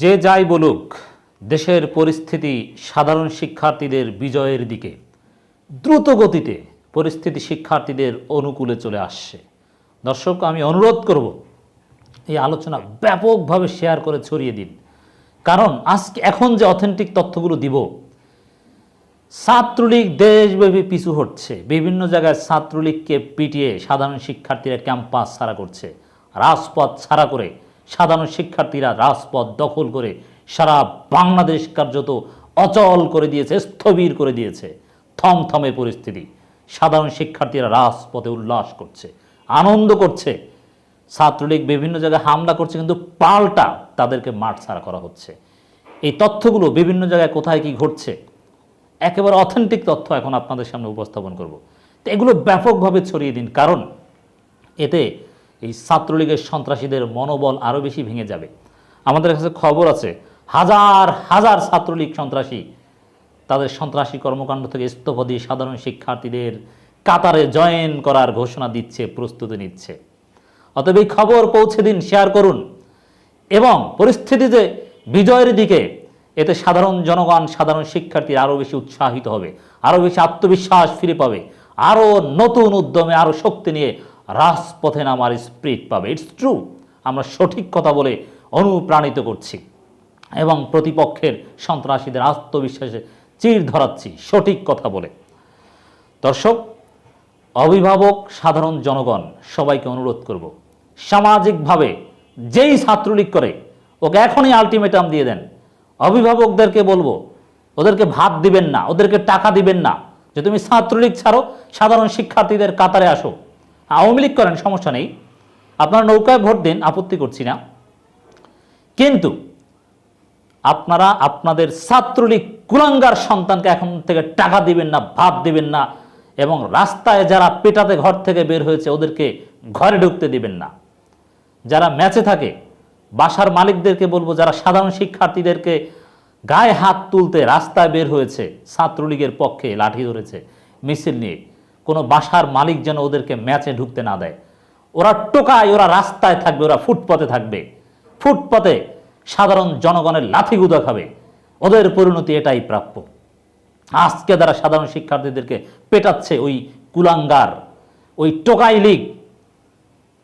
যে যাই বলুক, দেশের পরিস্থিতি সাধারণ শিক্ষার্থীদের বিজয়ের দিকে, দ্রুত গতিতে পরিস্থিতি শিক্ষার্থীদের অনুকূলে চলে আসছে। দর্শক, আমি অনুরোধ করব, এই আলোচনা ব্যাপকভাবে শেয়ার করে ছড়িয়ে দিন। কারণ আজকে এখন যে অথেন্টিক তথ্যগুলো দিব, ছাত্রলীগ দেশব্যাপী পিছু হচ্ছে বিভিন্ন জায়গায় ছাত্রলীগকে পিটিয়ে সাধারণ শিক্ষার্থীরা ক্যাম্পাস ছাড়া করছে, রাজপথ ছাড়া করে সাধারণ শিক্ষার্থীরা রাজপথ দখল করে সারা বাংলাদেশ কার্যত অচল করে দিয়েছে, স্থবির করে দিয়েছে। থমথমে পরিস্থিতি। সাধারণ শিক্ষার্থীরা রাজপথে উল্লাস করছে, আনন্দ করছে। ছাত্রলীগ বিভিন্ন জায়গায় হামলা করছে, কিন্তু পাল্টা তাদেরকে মাঠ ছাড়া করা হচ্ছে। এই তথ্যগুলো বিভিন্ন জায়গায় কোথায় কি ঘটছে, একেবারে অথেন্টিক তথ্য এখন আপনাদের সামনে উপস্থাপন করব। তো এগুলো ব্যাপকভাবে ছড়িয়ে দিন, কারণ এতে এই ছাত্রলীগের সন্ত্রাসীদের মনোবল আরও বেশি ভেঙে যাবে। আমাদের কাছে খবর আছে, হাজার হাজার ছাত্রলীগ সন্ত্রাসী তাদের সন্ত্রাসী কর্মকাণ্ড থেকে ইস্তফা দিয়ে সাধারণ শিক্ষার্থীদের কাতারে জয়েন করার ঘোষণা দিচ্ছে, প্রস্তুতি নিচ্ছে। অতএব এই খবর পৌঁছে দিন, শেয়ার করুন। এবং পরিস্থিতিতে বিজয়ের দিকে, এতে সাধারণ জনগণ, সাধারণ শিক্ষার্থী আরও বেশি উৎসাহিত হবে, আরও বেশি আত্মবিশ্বাস ফিরে পাবে, আরও নতুন উদ্যমে আরও শক্তি নিয়ে রাজপথে নামার স্প্রিট পাবে। ইটস ট্রু আমরা সঠিক কথা বলে অনুপ্রাণিত করছি এবং প্রতিপক্ষের সন্ত্রাসীদের আত্মবিশ্বাসে চির ধরাচ্ছি, সঠিক কথা বলে। দর্শক, অভিভাবক, সাধারণ জনগণ, সবাইকে অনুরোধ করব, সামাজিকভাবে যেই ছাত্রলীগ করে, ওকে এখনই আলটিমেটাম দিয়ে দেন। অভিভাবকদেরকে বলব, ওদেরকে ভাত দিবেন না, ওদেরকে টাকা দিবেন না, যে তুমি ছাত্রলীগ ছাড়ো, সাধারণ শিক্ষার্থীদের কাতারে আসো। আওয়ামী লীগ করেন, সমস্যা নেই। আপনারা নৌকায় ভোট দিন, আপত্তি করছি না। কিন্তু আপনারা আপনাদের ছাত্রলীগ কুলাঙ্গার সন্তানকে এখন থেকে টাকা দিবেন না, ভাত দিবেন না এবং রাস্তায় যারা পেটাতে ঘর থেকে বের হয়েছে, ওদেরকে ঘরে ঢুকতে দিবেন না। যারা ম্যাচে থাকে, বাসার মালিকদেরকে বলব, যারা সাধারণ শিক্ষার্থীদেরকে গায়ে হাত তুলতে রাস্তায় বের হয়েছে, ছাত্রলীগের পক্ষে লাঠি ধরেছে, মিছিল নিয়ে। কোনো বাসার মালিক যেন ওদেরকে ম্যাচে ঢুকতে না দেয়। ওরা টোকায়, ওরা রাস্তায় থাকবে, ওরা ফুটপথে থাকবে। ফুটপথে সাধারণ জনগণের লাথিগুদা খাবে। ওদের পরিণতি এটাই প্রাপ্য। আজকে তারা সাধারণ শিক্ষার্থীদেরকে পেটাচ্ছে ওই কুলাঙ্গার, ওই টোকাই লীগ,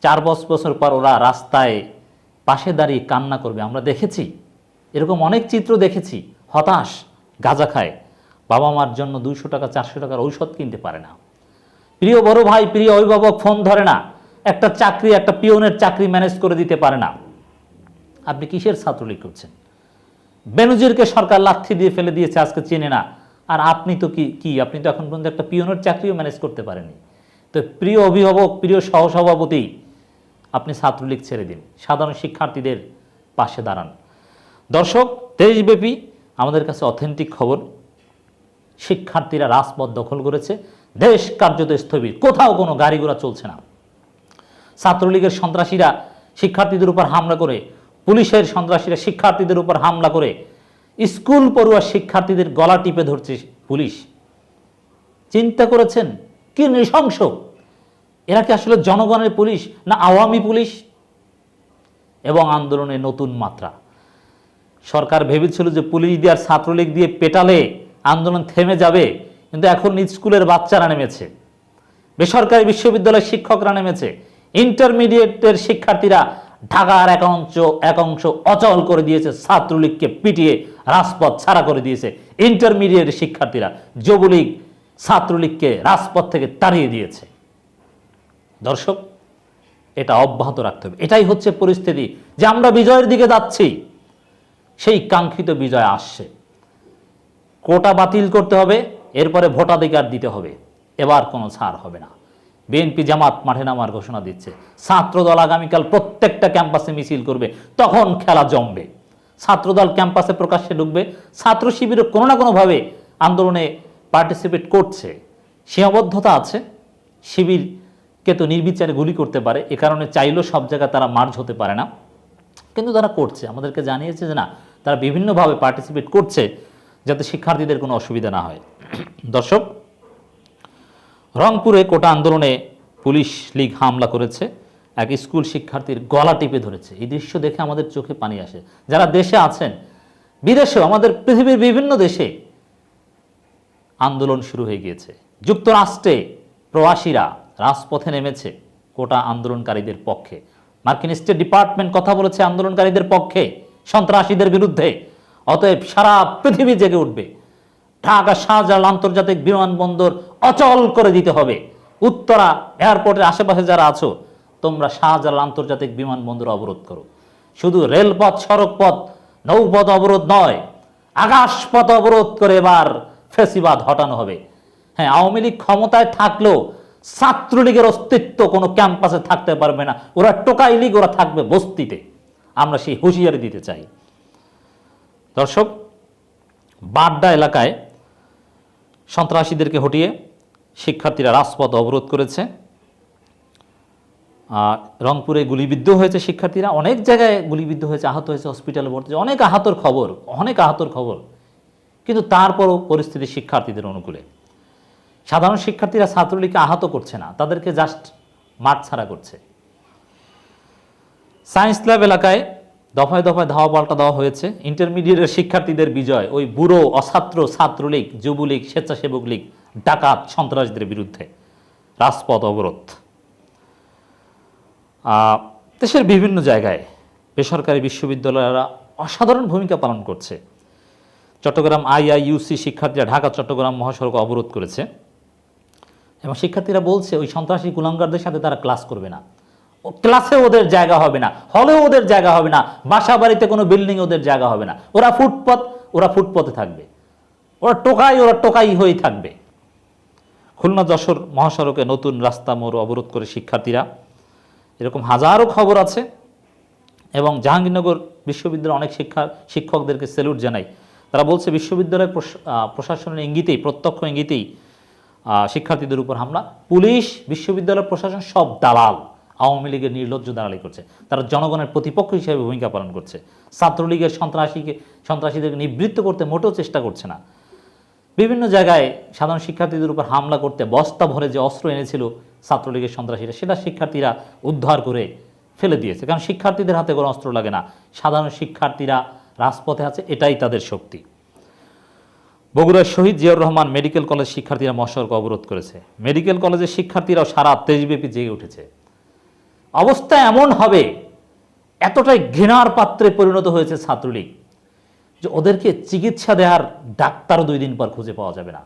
চার বছর পর ওরা রাস্তায় পাশে দাঁড়িয়ে কান্না করবে। আমরা দেখেছি, এরকম অনেক চিত্র দেখেছি। হতাশ, গাঁজা খায়। বাবা মার জন্য দুইশো টাকা, চারশো টাকার ঔষধ কিনতে পারে না। প্রিয় বড় ভাই, প্রিয় অভিভাবক, ফোন ধরে না। একটা চাকরি, একটা পিওনের চাকরি ম্যানেজ করে দিতে পারে না। আপনি কিসের ছাত্রলীগ করছেন? বেনজিরকে সরকার লাথি দিয়ে ফেলে দিয়েছে, আজকে চেনে না। আর আপনি তো কি কি? আপনি তো এখন পর্যন্ত একটা পিওনের চাকরিও ম্যানেজ করতে পারেননি। তো প্রিয় অভিভাবক, প্রিয় সহসভাপতি, আপনি ছাত্রলীগ ছেড়ে দিন। সাধারণ শিক্ষার্থীদের পাশে দাঁড়ান। দর্শক, দেশব্যাপী আমাদের কাছে অথেন্টিক খবর। শিক্ষার্থীরা রাজপথ দখল করেছে। দেশ কার্যত স্থবির। কোথাও কোনো গাড়ি ঘোড়া চলছে না। ছাত্রলীগের সন্ত্রাসীরা শিক্ষার্থীদের উপর হামলা করে, পুলিশের সন্ত্রাসীরা শিক্ষার্থীদের উপর হামলা করে, স্কুল পড়ুয়া শিক্ষার্থীদের গলা টিপে ধরছে পুলিশ। চিন্তা করেছেন? কি নৃশংস! এরা কি আসলে জনগণের পুলিশ না আওয়ামী পুলিশ? এবং আন্দোলনের নতুন মাত্রা। সরকার ভেবেছিল যে পুলিশ দিয়ে আর ছাত্রলীগ দিয়ে পেটালে আন্দোলন থেমে যাবে। কিন্তু এখন স্কুলের বাচ্চারা নেমেছে। বেসরকারি বিশ্ববিদ্যালয়ের শিক্ষকরা নেমেছে। ইন্টারমিডিয়েটের শিক্ষার্থীরা ঢাকার এক অংশ এক অংশ অচল করে দিয়েছে, ছাত্রলীগকে পিটিয়ে রাজপথ ছাড়া করে দিয়েছে। ইন্টারমিডিয়েট শিক্ষার্থীরা যুবলীগ ছাত্রলীগকে রাজপথ থেকে তাড়িয়ে দিয়েছে। দর্শক, এটা অব্যাহত রাখতে হবে। এটাই হচ্ছে পরিস্থিতি যে আমরা বিজয়ের দিকে যাচ্ছি। সেই কাঙ্ক্ষিত বিজয় আসছে। কোটা বাতিল করতে হবে। এরপরে ভোটাধিকার দিতে হবে। এবার কোনো ছাড় হবে না। বিএনপি জামাত মাঠে নামার ঘোষণা দিচ্ছে। ছাত্রদল আগামীকাল প্রত্যেকটা ক্যাম্পাসে মিছিল করবে। তখন খেলা জমবে। ছাত্রদল ক্যাম্পাসে প্রকাশ্যে ঢুকবে। ছাত্র শিবিরও কোনো না কোনোভাবে আন্দোলনে পার্টিসিপেট করছে। সীমাবদ্ধতা আছে। শিবিরকে তো নির্বিচারে গুলি করতে পারে। এ কারণে চাইলেও সব জায়গায় তারা মার্চ হতে পারে না। কিন্তু তারা করছে। আমাদেরকে জানিয়েছে যে না, তারা বিভিন্নভাবে পার্টিসিপেট করছে। যাতে শিক্ষার্থীদের কোনো অসুবিধা না হয়। দর্শক, রংপুরে কোটা আন্দোলনে পুলিশ লীগ হামলা করেছে। এক স্কুল শিক্ষার্থীর গলা টিপে ধরেছে। এই দৃশ্য দেখে আমাদের চোখে পানি আসে। যারা দেশে আছেন, বিদেশেও আমাদের পৃথিবীর বিভিন্ন দেশে আন্দোলন শুরু হয়ে গিয়েছে। যুক্তরাষ্ট্রে প্রবাসীরা রাজপথে নেমেছে কোটা আন্দোলনকারীদের পক্ষে। মার্কিন স্টেট ডিপার্টমেন্ট কথা বলেছে আন্দোলনকারীদের পক্ষে সন্ত্রাসীদের বিরুদ্ধে। অতএব সারা পৃথিবী জেগে উঠবে। ঢাকা, শাহজালাল আন্তর্জাতিক বিমানবন্দর অচল করে দিতে হবে। উত্তরা এয়ারপোর্টের আশেপাশে যারা আছো, তোমরা শাহজালাল আন্তর্জাতিক বিমানবন্দর অবরোধ করো। শুধু রেলপথ, সড়কপথ, নৌপথ অবরোধ নয়, আকাশপথ অবরোধ করে এবার ফেসিবাদ হটানো হবে। হ্যাঁ আওয়ামী লীগ ক্ষমতায় থাকলেও ছাত্রলীগের অস্তিত্ব কোনো ক্যাম্পাসে থাকতে পারবে না। ওরা টোকাই লীগ, ওরা থাকবে বস্তিতে। আমরা সেই হুঁশিয়ারি দিতে চাই। দর্শক, বাড্ডা এলাকায় সন্ত্রাসীদেরকে হটিয়ে শিক্ষার্থীরা রাজপথ অবরোধ করেছে। আর রংপুরে গুলিবিদ্ধ হয়েছে শিক্ষার্থীরা। অনেক জায়গায় গুলিবিদ্ধ হয়েছে, আহত হয়েছে হসপিটালে ভর্তি। অনেক আহতর খবর, অনেক আহতর খবর। কিন্তু তারপরও পরিস্থিতি শিক্ষার্থীদের অনুকূলে। সাধারণ শিক্ষার্থীরা ছাত্রলীগকে আহত করছে না, তাদেরকে জাস্ট মাঠ ছাড়া করছে। সায়েন্স ল্যাব এলাকায় দফায় দফায় ধাওয়া পাল্টা দেওয়া হয়েছে। ইন্টারমিডিয়েটের শিক্ষার্থীদের বিজয় ওই বুড়ো, অছাত্র, ছাত্রলীগ, যুবলীগ, স্বেচ্ছাসেবক লীগ, ডাকাত, সন্ত্রাসীদের বিরুদ্ধে। রাজপথ অবরোধ। দেশের বিভিন্ন জায়গায় বেসরকারি বিশ্ববিদ্যালয়েরা অসাধারণ ভূমিকা পালন করছে। চট্টগ্রাম আইআইইউসি শিক্ষার্থীরা ঢাকা, চট্টগ্রাম মহাসড়ক অবরোধ করেছে। এবং শিক্ষার্থীরা বলছে, ওই সন্ত্রাসী কুলাঙ্গারদের সাথে তারা ক্লাস করবে না। ক্লাসে ওদের জায়গা হবে না হলেও ওদের জায়গা হবে না বাসা বাড়িতে কোনো বিল্ডিং ওদের জায়গা হবে না। ওরা ফুটপথ ওরা ফুটপথে থাকবে। ওরা টোকাই ওরা টোকাই হয়ে থাকবে। খুলনা যশোর মহাসড়কে নতুন রাস্তা মোড় অবরোধ করে শিক্ষার্থীরা। এরকম হাজারো খবর আছে এবং জাহাঙ্গীরনগর বিশ্ববিদ্যালয়ের অনেক শিক্ষা, শিক্ষকদেরকে স্যালুট জানাই। তারা বলছে বিশ্ববিদ্যালয়ের প্রশ- প্রশাসনের ইঙ্গিতেই, প্রত্যক্ষ ইঙ্গিতেই শিক্ষার্থীদের উপর হামলা। পুলিশ, বিশ্ববিদ্যালয় প্রশাসন সব দালাল। আওয়ামী লীগের নির্লজ্জ দালালি করছে। তারা জনগণের প্রতিপক্ষ হিসেবে ভূমিকা পালন করছে। ছাত্রলীগের সন্ত্রাসীকে সন্ত্রাসীদেরকে নিবৃত্ত করতে মোটেও চেষ্টা করছে না। বিভিন্ন জায়গায় সাধারণ শিক্ষার্থীদের উপর হামলা করতে বস্তা ভরে যে অস্ত্র এনেছিল ছাত্রলীগের সন্ত্রাসীরা, সেটা শিক্ষার্থীরা উদ্ধার করে ফেলে দিয়েছে। কারণ শিক্ষার্থীদের হাতে কোনো অস্ত্র লাগে না। সাধারণ শিক্ষার্থীরা রাজপথে আছে, এটাই তাদের শক্তি। বগুড়ার শহীদ জিয়াউর রহমান মেডিকেল কলেজ শিক্ষার্থীরা মহাসড়ক অবরোধ করেছে। মেডিকেল কলেজের শিক্ষার্থীরাও সারা তেজব্যাপী জেগে উঠেছে। অবস্থা এমন হবে, এতটাই ঘৃণার পাত্রে পরিণত হয়েছে ছাত্রলীগ, যে ওদেরকে চিকিৎসা দেওয়ার ডাক্তারও দুই দিন পর খুঁজে পাওয়া যাবে না।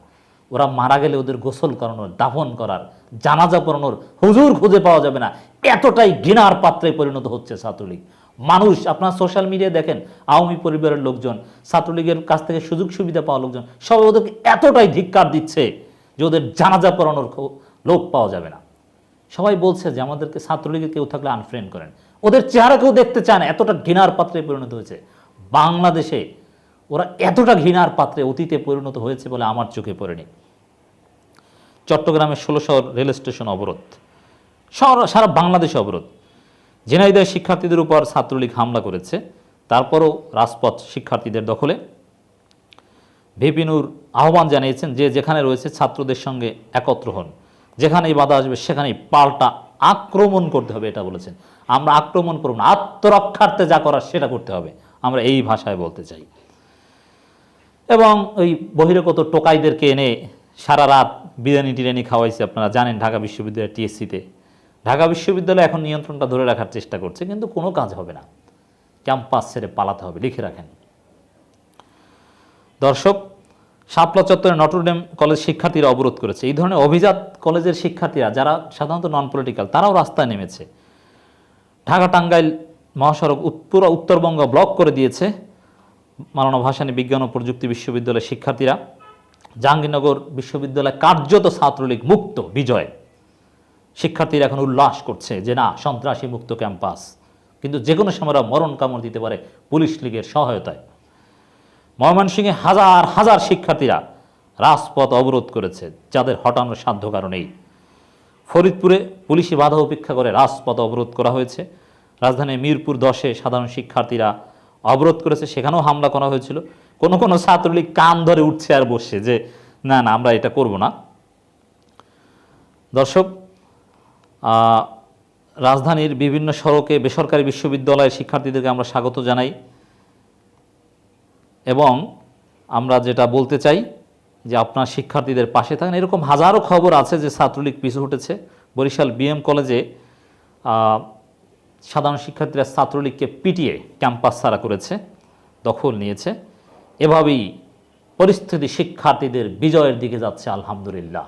ওরা মারা গেলে ওদের গোসল করানোর, দাফন করার, জানাজা পড়ানোর হুজুর খুঁজে পাওয়া যাবে না। এতটাই ঘৃণার পাত্রে পরিণত হচ্ছে ছাত্রলীগ। মানুষ, আপনার সোশ্যাল মিডিয়ায় দেখেন, আওয়ামী পরিবারের লোকজন, ছাত্রলীগের কাছ থেকে সুযোগ সুবিধা পাওয়া লোকজন, সবাই ওদেরকে এতটাই ধিক্কার দিচ্ছে যে ওদের জানাজা পড়ানোর লোক পাওয়া যাবে না। সবাই বলছে যে আমাদেরকে ছাত্রলীগের কেউ থাকলে আনফ্রেন্ড করেন। ওদের চেহারা কেউ দেখতে চান এতটা ঘৃণার পাত্রে পরিণত হয়েছে। বাংলাদেশে ওরা এতটা ঘৃণার পাত্রে অতীতে পরিণত হয়েছে বলে আমার চোখে পড়েনি। চট্টগ্রামের ষোলো শহর রেল স্টেশন অবরোধ। সারা- বাংলাদেশে অবরোধ। ঝিনাইদহ শিক্ষার্থীদের উপর ছাত্রলীগ হামলা করেছে। তারপরও রাজপথ শিক্ষার্থীদের দখলে। ভিপিনুর আহ্বান জানিয়েছেন যে যেখানে রয়েছে ছাত্রদের সঙ্গে একত্র হন। যেখানেই বাধা আসবে সেখানেই পাল্টা আক্রমণ করতে হবে, এটা বলেছেন। আমরা আক্রমণ করব না, আত্মরক্ষার্থে যা করার সেটা করতে হবে, আমরা এই ভাষায় বলতে চাই। এবং ওই বহিরাগত টোকাইদেরকে এনে সারা রাত বিরিয়ানি টিরিয়ানি খাওয়াইছে, আপনারা জানেন ঢাকা বিশ্ববিদ্যালয়ের টিএসসিতে। ঢাকা বিশ্ববিদ্যালয় এখন নিয়ন্ত্রণটা ধরে রাখার চেষ্টা করছে, কিন্তু কোনো কাজ হবে না। ক্যাম্পাস ছেড়ে পালাতে হবে, লিখে রাখেন। দর্শক শাপলা চত্বরে নটরডেম কলেজ শিক্ষার্থীরা অবরোধ করেছে। এই ধরনের অভিজাত কলেজের শিক্ষার্থীরা, যারা সাধারণত নন পলিটিক্যাল তারাও রাস্তায় নেমেছে। ঢাকা টাঙ্গাইল মহাসড়ক পুরো উত্তরবঙ্গ ব্লক করে দিয়েছে মালানা ভাসানী বিজ্ঞান ও প্রযুক্তি বিশ্ববিদ্যালয়ের শিক্ষার্থীরা। জাহাঙ্গীরনগর বিশ্ববিদ্যালয় কার্যত ছাত্রলীগ মুক্ত, বিজয়। শিক্ষার্থীরা এখন উল্লাস করছে যে, না, সন্ত্রাসী মুক্ত ক্যাম্পাস। কিন্তু যে কোনো সময় মরণ কামড় দিতে পারে পুলিশ লীগের সহায়তায়। ময়মনসিংহে হাজার হাজার শিক্ষার্থীরা রাজপথ অবরোধ করেছে, যাদের হটানোর সাধ্য কারণেই ফরিদপুরে পুলিশি বাধা উপেক্ষা করে রাজপথ অবরোধ করা হয়েছে। রাজধানীর মিরপুর দশে সাধারণ শিক্ষার্থীরা অবরোধ করেছে, সেখানেও হামলা করা হয়েছিল। কোনো কোনো ছাত্রলীগ কান ধরে উঠছে আর বসছে যে, না না, আমরা এটা করব না। দর্শক রাজধানীর বিভিন্ন সড়কে বেসরকারি বিশ্ববিদ্যালয়ের শিক্ষার্থীদেরকে আমরা স্বাগত জানাই। এবং আমরা যেটা বলতে চাই যে আপনার শিক্ষার্থীদের পাশে থাকেন। এরকম হাজারো খবর আছে যে ছাত্রলীগ পিছু হটেছে। বরিশাল বিএম কলেজে সাধারণ শিক্ষার্থীরা ছাত্রলীগকে পিটিয়ে ক্যাম্পাস ছাড়া করেছে, দখল নিয়েছে। এভাবেই পরিস্থিতি শিক্ষার্থীদের বিজয়ের দিকে যাচ্ছে, আলহামদুলিল্লাহ।